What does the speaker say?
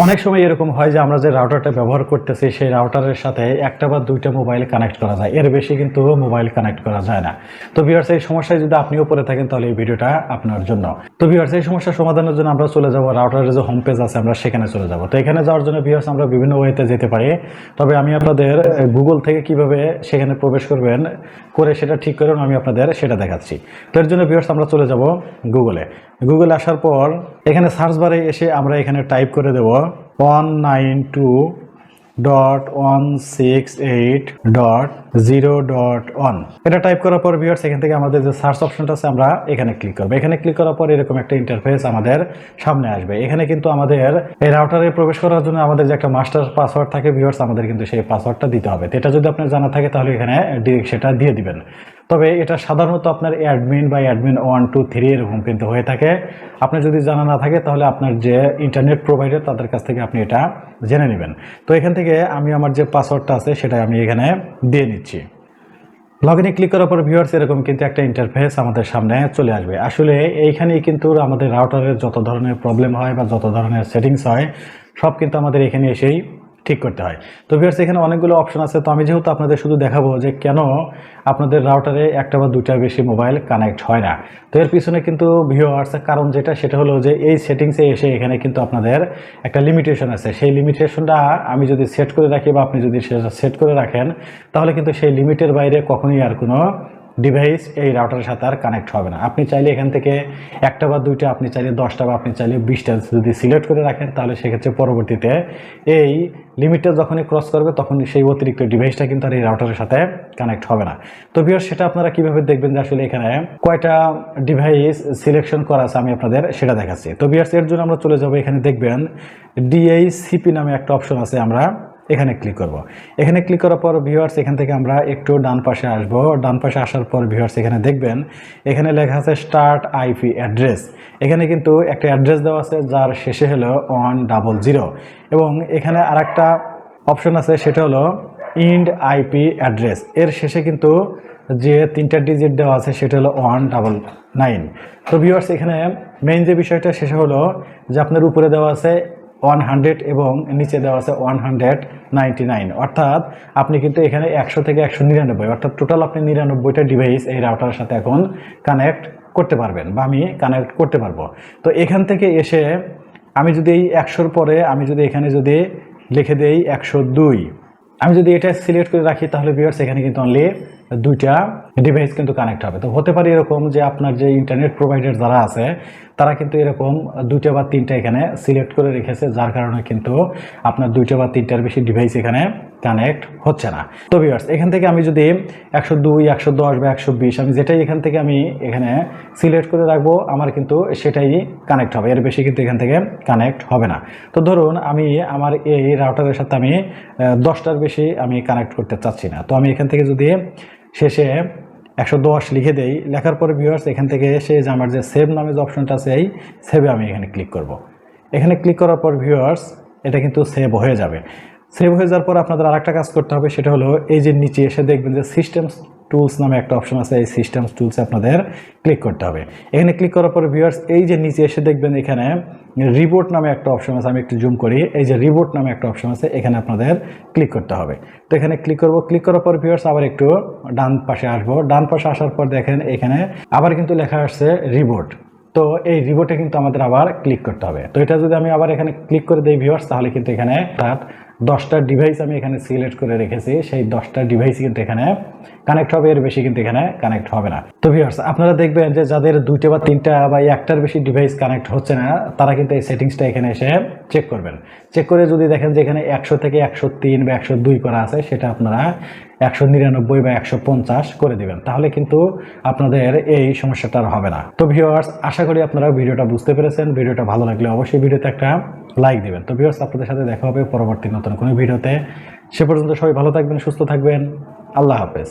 অনেক সময় এরকম হয় যে আমরা যে রাউটারটা ব্যবহার করতেছি, সেই রাউটারের সাথে একটা বা দুইটা মোবাইল কানেক্ট করা যায়। এর বেশি কিন্তু মোবাইল কানেক্ট করা যায় না। তো ভিউয়ার্স এই সমস্যায় যদি আপনিও পড়ে থাকেন, তাহলে এই ভিডিওটা আপনার জন্য। তো ভিউয়ার্স এই সমস্যার সমাধানের জন্য আমরা চলে যাব। রাউটারের যে হোম পেজ আছে, আমরা সেখানে চলে যাব। তো এখানে যাওয়ার জন্য ভিউয়ার্স আমরা বিভিন্ন ওয়েতে যেতে পারি। তবে আমি আপনাদের গুগল থেকে কীভাবে সেখানে প্রবেশ করবেন, করে সেটা ঠিক করে আমি আপনাদের সেটা দেখাচ্ছি। তো এর জন্য ভিউয়ার্স আমরা চলে যাব গুগলে গুগলে আসার পর এখানে সার্চ বারে এসে আমরা এখানে টাইপ করে দেব one nine two dot one six eight dot zero dot one এটা টাইপ করার পর ভিউয়ার্স এখান থেকে আমাদের যে সার্চ অপশনটা আছে, আমরা এখানে ক্লিক করব। এখানে ক্লিক করার পর এরকম একটা ইন্টারফেস আমাদের সামনে আসবে। এখানে কিন্তু আমাদের এই রাউটারে প্রবেশ করার জন্য আমাদের যে একটা মাস্টার পাসওয়ার্ড থাকে ভিউয়ার্স আমাদের কিন্তু সেই পাসওয়ার্ডটা দিতে হবে। এটা যদি আপনার জানা থাকে, তাহলে এখানে ডিরেক্ট সেটা দিয়ে দিবেন। তবে এটা সাধারণত আপনার অ্যাডমিন বা অ্যাডমিন ওয়ান টু থ্রি এরকম কিন্তু হয়ে থাকে। আপনার যদি জানা না থাকে, তাহলে আপনার যে ইন্টারনেট প্রোভাইডার তাদের কাছ থেকে আপনি এটা জেনে নেবেন। তো এখান থেকে আমি আমার যে পাসওয়ার্ডটা আছে, সেটা আমি এখানে দিয়ে নিচ্ছি। লগ ইনে ক্লিক করার পর ভিউয়ার্স এরকম কিন্তু একটা ইন্টারফেস আমাদের সামনে চলে আসবে। আসলে এইখানেই কিন্তু আমাদের রাউটারের যত ধরনের প্রবলেম হয় বা যত ধরনের সেটিংস হয়, সব কিন্তু আমাদের এখানে এসেই ঠিক করতে হয়। তো ভিউয়ার্স এখানে অনেকগুলো অপশন আছে। তো আমি যেহেতু আপনাদের শুধু দেখাবো যে কেন আপনাদের রাউটারে একটা বা দুটার বেশি মোবাইল কানেক্ট হয় না। তো এর পিছনে কিন্তু ভিউয়ার্স কারণ যেটা, সেটা হলো যে এই সেটিংসে এসে এখানে কিন্তু আপনাদের একটা লিমিটেশন আছে। সেই লিমিটেশনটা আমি যদি সেট করে রাখি বা আপনি যদি সেটা সেট করে রাখেন, তাহলে কিন্তু সেই লিমিটের বাইরে কখনোই আর কোনো ডিভাইস এই রাউটারের সাথে আর কানেক্ট হবে না। আপনি চাইলে এখান থেকে একটা বা দুইটা, আপনি চাইলে দশটা বা আপনি চাইলে বিশটা যদি সিলেক্ট করে রাখেন, তাহলে সেক্ষেত্রে পরবর্তীতে এই লিমিটটা যখনই ক্রস করবে তখন সেই অতিরিক্ত ডিভাইসটা কিন্তু আর এই রাউটারের সাথে কানেক্ট হবে না। তো বিয়ার সেটা আপনারা কীভাবে দেখবেন যে আসলে এখানে কয়টা ডিভাইস সিলেকশন করা আছে আমি আপনাদের সেটা দেখাচ্ছি। তো বিয়ার্স এর জন্য আমরা চলে যাব। এখানে দেখবেন ডিআইসিপি নামে একটা অপশন আছে আমরা। এখানে ক্লিক করব। এখানে ক্লিক করার পর ভিউয়ার্স এখান থেকে আমরা একটু ডান পাশে আসব। ডান পাশে আসার পর ভিউয়ার্স এখানে দেখবেন, এখানে লেখা আছে স্টার্ট আইপি অ্যাড্রেস এখানে কিন্তু একটা অ্যাড্রেস দেওয়া আছে, যার শেষে হলো ওয়ান ডাবল জিরো এবং এখানে আর একটা অপশন আছে, সেটা হলো ইন্ড আইপি অ্যাড্রেস এর শেষে কিন্তু যে তিনটা ডিজিট দেওয়া আছে, সেটা হলো ওয়ান ডাবল নাইন তো ভিউয়ার্স এখানে মেইন যে বিষয়টা শেষে হলো যে আপনার উপরে দেওয়া আছে ওয়ান হান্ড্রেড এবং নিচে দেওয়া আছে ওয়ান হান্ড্রেড নাইনটি নাইন অর্থাৎ আপনি কিন্তু এখানে একশো থেকে একশো নিরানব্বই, অর্থাৎ টোটাল আপনি নিরানব্বইটা ডিভাইস এই রাউটারের সাথে এখন কানেক্ট করতে পারবেন বা আমি কানেক্ট করতে পারব। তো এখান থেকে এসে আমি যদি এই একশোর পরে আমি যদি এখানে যদি লিখে দেই একশো দুই, আমি যদি এটা সিলেক্ট করে রাখি তাহলে ভিউয়ার্স এখানে কিন্তু অনলি দুইটা ডিভাইস কিন্তু কানেক্ট হবে। তো হতে পারে এরকম যে আপনার যে ইন্টারনেট প্রোভাইডার যারা আছে, তারা কিন্তু এরকম দুইটা বা তিনটা এখানে সিলেক্ট করে রেখেছে, যার কারণে কিন্তু আপনার দুইটা বা তিনটার বেশি ডিভাইস এখানে কানেক্ট হচ্ছে না। তো ভিউয়ার্স এখান থেকে আমি যদি একশো দুই, একশো দশ বা একশো বিশ, আমি যেটাই এখান থেকে আমি এখানে সিলেক্ট করে রাখব, আমার কিন্তু সেটাই কানেক্ট হবে। এর বেশি কিন্তু এখান থেকে কানেক্ট হবে না। তো ধরুন আমি আমার এই রাউটারের সাথে আমি দশটার বেশি আমি কানেক্ট করতে চাচ্ছি না। তো আমি এখান থেকে যদি শেষে একশো দশ লিখে দেই লেখার পরে ভিউয়ার্স এখান থেকে এসে যে আমার যে সেভ নামে যে অপশনটা আছে, এই সেভে আমি এখানে ক্লিক করব। এখানে ক্লিক করার পর ভিউয়ার্স এটা কিন্তু সেভ হয়ে যাবে সেভ হয়ে যাওয়ার পর আপনাদের আরেকটা কাজ করতে হবে, সেটা হলো এই যে নিচে এসে দেখবেন যে সিস্টেম টুলস নামে একটা অপশন আছে, এই সিস্টেম টুলসে আপনাদের ক্লিক করতে হবে। এখানে ক্লিক করার পর ভিউয়ার্স এই যে নিচে এসে দেখবেন এখানে রিবোট নামে একটা অপশন আছে, আমি একটু জুম করি, এই যে রিবোট নামে একটা অপশন আছে, এখানে আপনাদের ক্লিক করতে হবে। তো এখানে ক্লিক করব ক্লিক করার পর ভিউয়ার্স আবার একটু ডান পাশে আসব। ডান পাশে আসার পর দেখেন এখানে আবার কিন্তু লেখা আসছে রিবোট তো এই রিবোটে কিন্তু আমাদের আবার ক্লিক করতে হবে। তো এটা যদি আমি আবার এখানে ক্লিক করে দিই ভিউয়ার্স তাহলে কিন্তু এখানে দশটা ডিভাইস আমি এখানে সিলেক্ট করে রেখেছি। সেই দশটা ডিভাইস কিন্তু এখানে কানেক্ট হবে, এর বেশি কিন্তু এখানে কানেক্ট হবে না। তো ভিউয়ার্স আপনারা দেখবেন যে যাদের দুইটা বা তিনটা বা একটার বেশি ডিভাইস কানেক্ট হচ্ছে না, তারা কিন্তু এই সেটিংসটা এখানে এসে চেক করবেন। চেক করে যদি দেখেন যে এখানে একশো থেকে একশো তিন বা একশো দুই করা আছে, সেটা আপনারা একশো নিরানব্বই বা একশো পঞ্চাশ করে দিবেন। তাহলে কিন্তু আপনাদের এই সমস্যাটা আর হবে না। তো ভিউয়ার্স আশা করি আপনারা ভিডিওটা বুঝতে পেরেছেন। ভিডিওটা ভালো লাগলে অবশ্যই ভিডিওতে একটা লাইক দিবেন। তো ভিউয়ার্স আপনাদের সাথে দেখা হবে পরবর্তী নতুন কোনো ভিডিওতে। সে পর্যন্ত সবাই ভালো থাকবেন সুস্থ থাকবেন। আল্লাহ হাফেজ।